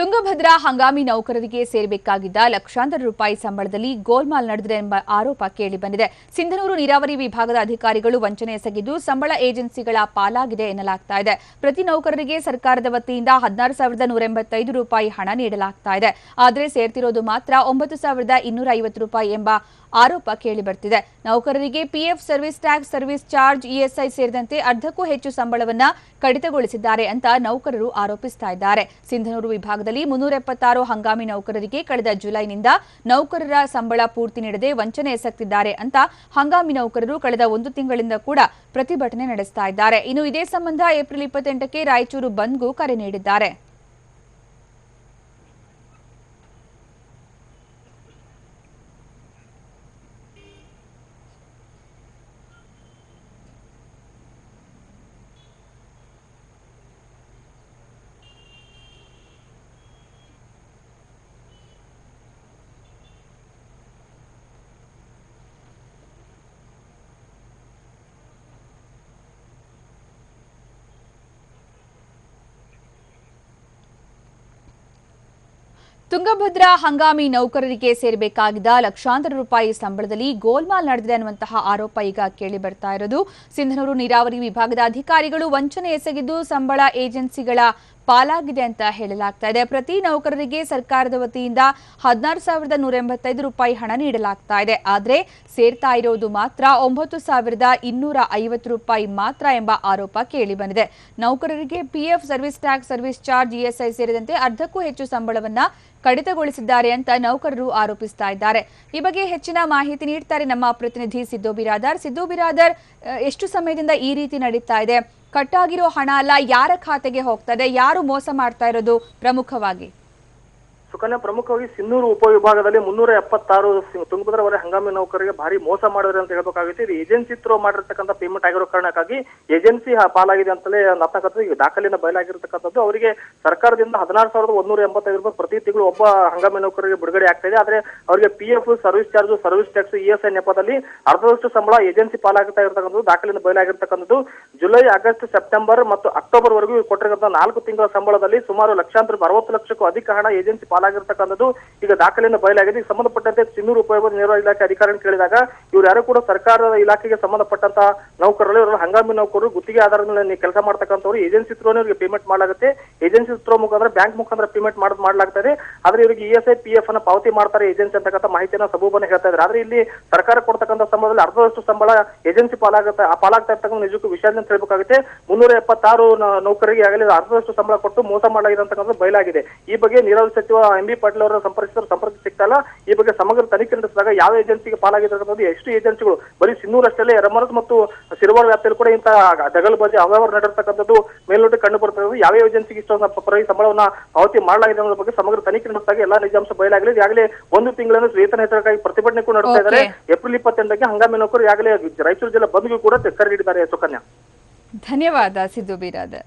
ತುಂಗಭದ್ರಾ ಹಂಗಾಮಿ ನೌಕರರಿಗೆ ಸೇರಬೇಕಾಗಿದ್ದ ಲಕ್ಷಾಂತರ ರೂಪಾಯಿ ಸಂಬಳದಲ್ಲಿ ಗೋಲ್ಮಾಲ್ ನಡೆದಿದೆ ಎಂಬ ಆರೋಪ ಕೇಳಿಬಂದಿದೆ ಸಿಂಧನೂರು ನೀರಾವರಿ ವಿಭಾಗದ ಅಧಿಕಾರಿಗಳು ವಂಚನೆ ಎಸಗಿದ್ದು ಸಂಬಳ ಏಜೆನ್ಸಿಗಳ ಪಾಲಾಗಿದೆ ಎನ್ನಲಾಗ್ತಾ ಇದೆ. ಪ್ರತಿ ನೌಕರರಿಗೆ ಸರ್ಕಾರದ ವತಿಯಿಂದ ಹದಿನಾರು ಸಾವಿರದ ನೂರ ಎಂಬತ್ತೈದು ರೂಪಾಯಿ ಹಣ ನೀಡಲಾಗ್ತಾ ಇದೆ. ಆದರೆ ಸೇರ್ತಿರೋದು ಮಾತ್ರ ಒಂಬತ್ತು ಸಾವಿರದ ಇನ್ನೂರ ಐವತ್ತು ರೂಪಾಯಿ ಎಂಬ ಆರೋಪ ಕೇಳಿಬರ್ತಿದೆ ನೌಕರರಿಗೆ PF service tax service charge ESI ಸೇರಿದಂತೆ ಅರ್ಧಕ್ಕೂ ಹೆಚ್ಚು ಸಂಬಳವನ್ನ ಕಡಿತಗೊಳಿಸಿದ್ದಾರೆ ಅಂತ ನೌಕರರು ಆರೋಪಿಸ್ತಾ ಇದ್ದಾರೆ. ಸಿಂಧನೂರು ವಿಭಾಗದಲ್ಲಿ ಮುನ್ನೂರ ಎಪ್ಪತ್ತಾರು ಹಂಗಾಮಿ ನೌಕರರಿಗೆ ಕಳೆದ ಜುಲೈನಿಂದ ನೌಕರರ ಸಂಬಳ ಪೂರ್ತಿ ನೀಡದೆ ವಂಚನೆ ಎಸಗ್ತಿದ್ದಾರೆ ಅಂತ ಹಂಗಾಮಿ ನೌಕರರು ಕಳೆದ ಒಂದು ತಿಂಗಳಿಂದ ಕೂಡ ಪ್ರತಿಭಟನೆ ನಡೆಸ್ತಾ ಇದ್ದಾರೆ. ಇನ್ನು ಇದೇ ಸಂಬಂಧ ಏಪ್ರಿಲ್ ಇಪ್ಪತ್ತೆಂಟಕ್ಕೆ ರಾಯಚೂರು ಬಂದ್ಗೂ ಕರೆ ನೀಡಿದ್ದಾರೆ. ತುಂಗಭದ್ರಾ ಹಂಗಾಮಿ ನೌಕರರಿಗೆ ಸೇರಬೇಕಾಗಿದ್ದ ಲಕ್ಷಾಂತರ ರೂಪಾಯಿ ಸಂಬಳದಲ್ಲಿ ಗೋಲ್ಮಾಲ್ ನಡೆದಿದೆ ಅನ್ನುವಂತಹ ಆರೋಪ ಈಗ ಕೇಳಿ ಬರ್ತಾ ಇರೋದು. ಸಿಂಧನೂರು ನೀರಾವರಿ ವಿಭಾಗದ ಅಧಿಕಾರಿಗಳು ವಂಚನೆ ಎಸಗಿದ್ದು ಸಂಬಳ ಏಜೆನ್ಸಿಗಳ ಪಾಲಾಗಿದೆ ಅಂತ ಹೇಳಲಾಗ್ತಾ ಇದೆ. ಪ್ರತಿ ನೌಕರರಿಗೆ ಸರ್ಕಾರದ ವತಿಯಿಂದ ಹದಿನಾರು ರೂಪಾಯಿ ಹಣ ನೀಡಲಾಗ್ತಾ ಇದೆ. ಆದರೆ ಸೇರ್ತಾ ಇರೋದು ಮಾತ್ರ ಒಂಬತ್ತು ಸಾವಿರದ ಇನ್ನೂರ ಐವತ್ತು ರೂಪಾಯಿ ಮಾತ್ರ ಎಂಬ ಆರೋಪ ಕೇಳಿಬಂದಿದೆ ನೌಕರರಿಗೆ PF service tax service charge ESI ಸೇರಿದಂತೆ ಅರ್ಧಕ್ಕೂ ಹೆಚ್ಚು ಸಂಬಳವನ್ನ ಕಡಿತಗೊಳಿಸಿದ್ದಾರೆ ಅಂತ ನೌಕರರು ಆರೋಪಿಸ್ತಾ ಇದ್ದಾರೆ. ಈ ಬಗ್ಗೆ ಹೆಚ್ಚಿನ ಮಾಹಿತಿ ನೀಡ್ತಾರೆ ನಮ್ಮ ಪ್ರತಿನಿಧಿ ಸಿದ್ದು ಬಿರಾದರ್. ಸಿದ್ದು ಬಿರಾದರ್ ಎಷ್ಟು ಸಮಯದಿಂದ ಈ ರೀತಿ ನಡೀತಾ ಇದೆ? ಕಟ್ಟಾಗಿರೋ ಹಣ ಅಲ್ಲ ಯಾರ ಖಾತೆಗೆ ಹೋಗ್ತದೆ? ಯಾರು ಮೋಸ ಮಾಡ್ತಾ ಇರೋದು ಪ್ರಮುಖವಾಗಿ? ಸುಕನ್ಯಾ ಪ್ರಮುಖವಾಗಿ ಸಿನ್ನೂರು ಉಪವಿಭಾಗದಲ್ಲಿ ಮುನ್ನೂರ ಎಪ್ಪತ್ತಾರು ತುಂಗಭದ್ರ ವಲಯ ಹಂಗಾಮಿ ನೌಕರರಿಗೆ ಭಾರಿ ಮೋಸ ಮಾಡಿದ್ರೆ ಅಂತ ಹೇಳಬೇಕಾಗುತ್ತೆ. ಇದು ಏಜೆನ್ಸಿ ತ್ರೋ ಮಾಡಿರ್ತಕ್ಕಂಥ ಪೇಮೆಂಟ್ ಆಗಿರೋ ಕಾರಣಕ್ಕಾಗಿ ಏಜೆನ್ಸಿ ಪಾಲಾಗಿದೆ ಅಂತಲೇ ಅನ್ನತಕ್ಕಂಥದ್ದು ಈಗ ದಾಖಲೆಯಿಂದ ಬಯಲಾಗಿರ್ತಕ್ಕಂಥದ್ದು. ಅವರಿಗೆ ಸರ್ಕಾರದಿಂದ ಹದಿನಾರು ಸಾವಿರದ ಒಂದೂರ ಎಂಬತ್ತೈದು ರೂಪಾಯಿ ಪ್ರತಿ ತಿಂಗಳು ಒಬ್ಬ ಹಂಗಾಮಿ ನೌಕರರಿಗೆ ಬಿಡುಗಡೆ ಆಗ್ತಾ ಇದೆ. ಆದ್ರೆ ಅವರಿಗೆ P F service charge service tax E S I ನೆಪದಲ್ಲಿ ಅರ್ಧದಷ್ಟು ಸಂಬಳ ಏಜೆನ್ಸಿ ಪಾಲಾಗ್ತಾ ಇರತಕ್ಕಂಥದ್ದು, ದಾಖಲೆಯಿಂದ ಬಯಲಾಗಿರ್ತಕ್ಕಂಥದ್ದು. ಜುಲೈ, ಆಗಸ್ಟ್, ಸೆಪ್ಟೆಂಬರ್ ಮತ್ತು ಅಕ್ಟೋಬರ್ ವರೆಗೂ ಕೊಟ್ಟಿರ್ತಕ್ಕಂಥ ನಾಲ್ಕು ತಿಂಗಳ ಸಂಬಳದಲ್ಲಿ ಸುಮಾರು ಲಕ್ಷಾಂತರ, ಅರವತ್ತು ಲಕ್ಷಕ್ಕೂ ಅಧಿಕ ಹಣ ಏಜೆನ್ಸಿ ಪಾಲಾಗಿರ್ತಕ್ಕಂಥದ್ದು ಈಗ ದಾಖಲೆಯಿಂದ ಬಯಲಾಗಿದೆ ಸಂಬಂಧಪಟ್ಟಂತೆ ಚಿನ್ನೂರು ಉಪಯೋಗ ನೇರ ಇಲಾಖೆ ಅಧಿಕಾರಿ ಕೇಳಿದಾಗ ಇವ್ರು ಯಾರು ಕೂಡ ಸರ್ಕಾರದ ಇಲಾಖೆಗೆ ಸಂಬಂಧಪಟ್ಟಂತ ನೌಕರರು ಇವರು ಹಂಗಾಮಿ ನೌಕರರು, ಗುತ್ತಿಗೆ ಆಧಾರದ ಮೇಲೆ ಕೆಲಸ ಮಾಡ್ತಕ್ಕಂಥವ್ರು, ಏಜೆನ್ಸಿ ತ್ರೋನೇ ಇವರಿಗೆ ಪೇಮೆಂಟ್ ಮಾಡಲಾಗುತ್ತೆ. ಏಜೆನ್ಸಿ ತ್ರೋ ಮುಖಾಂತರ, ಬ್ಯಾಂಕ್ ಮುಖಾಂತರ ಪೇಮೆಂಟ್ ಮಾಡ್ ಮಾಡಲಾಗ್ತದೆ. ಆದ್ರೆ ಇವರಿಗೆ E S I, P F ಅನ್ನ ಪಾವತಿ ಮಾಡ್ತಾರೆ ಏಜೆನ್ಸಿ ಅಂತಕ್ಕಂಥ ಮಾಹಿತಿಯನ್ನ ಸಬೂಬನ ಹೇಳ್ತಾ ಇದ್ದಾರೆ. ಆದ್ರೆ ಇಲ್ಲಿ ಸರ್ಕಾರ ಕೊಡ್ತಕ್ಕಂಥ ಸಂಬಳದಲ್ಲಿ ಅರ್ಧದಷ್ಟು ಸಂಬಳ ಏಜೆನ್ಸಿ ಪಾಲಾಗುತ್ತೆ ಪಾಲಾಗ್ತಾ ಇರ್ತಕ್ಕಂಥ ನಿಜಕ್ಕೂ ವಿಷಯ ಅಂತ ಹೇಳ್ಬೇಕಾಗುತ್ತೆ. ಮುನ್ನೂರ ಎಪ್ಪತ್ತಾರು ನೌಕರಿಗೆ ಆಗಲೇ ಅರ್ಧದಷ್ಟು ಸಂಬಳ ಕೊಟ್ಟು ಮೋಸ ಮಾಡಲಾಗಿದೆ ಅಂತಕ್ಕಂಥದ್ದು ಬಯಲಾಗಿದೆ. ಈ ಬಗ್ಗೆ ನೀರಾವರಿ ಸಚಿವ ಎಂ ಬಿ ಪಾಟೀಲ್ ಅವರ ಸಂಪರ್ಕಿಸಿದ್ರು ಸಂಪರ್ಕ ಸಿಗ್ತಾ ಇಲ್ಲ ಈ ಬಗ್ಗೆ ಸಮಗ್ರ ತನಿಖೆ ನಡೆಸಿದಾಗ ಯಾವ ಏಜೆನ್ಸಿಗೆ ಪಾಲಾಗಿದೆ ಅನ್ನೋದು ಎಷ್ಟು ಏಜೆನ್ಸಿಗಳು? ಬರೀ ಸಿನ್ನೂರಷ್ಟಲ್ಲೇ ಎರಮರದ್ ಮತ್ತು ಸಿರುವಾರ ವ್ಯಾಪ್ತಿಯಲ್ಲಿ ಕೂಡ ಇಂತಹ ದಗಲ್ಬಾಜಿ ಅವ್ಯವಹಾರ ನಡೆರ್ತಕ್ಕಂಥದ್ದು ಮೇಲ್ನೋಟಕ್ಕೆ ಕಂಡು ಬರ್ತಕ್ಕಂಥದ್ದು ಯಾವ ಏಜೆನ್ಸಿಗೆ ಇಷ್ಟೊಂದು ಪರವಾಗಿ ಸಂಬಳವನ್ನ ಪಾವತಿ ಮಾಡಲಾಗಿದೆ ಅನ್ನೋದ್ರ ಬಗ್ಗೆ ಸಮಗ್ರ ತನಿಖೆ ನಡೆಸಿದಾಗ ಎಲ್ಲಾ ನಿಜಾಂಶ ಬಯಲಾಗಲಿ ಈಗಾಗಲೇ ಒಂದು ತಿಂಗಳಿಂದ ವೇತನ ಹೆಚ್ಚಳಕ್ಕಾಗಿ ಪ್ರತಿಭಟನೆ ಕೂಡ ನಡೆಸ್ತಾ ಇದ್ದಾರೆ. ಏಪ್ರಿಲ್ ಇಪ್ಪತ್ತೆಂಟಕ್ಕೆ ಹಂಗಾಮಿ ನೌಕರು ಈಗಾಗಲೇ ರಾಯಚೂರು ಜಿಲ್ಲಾ ಬಂದ್ಗೂ ಕೂಡ ಕರೆ ನೀಡಿದ್ದಾರೆ ಸುಕನ್ಯಾ ಧನ್ಯವಾದ ಸಿದ್ದು ಬಿರಾದರ್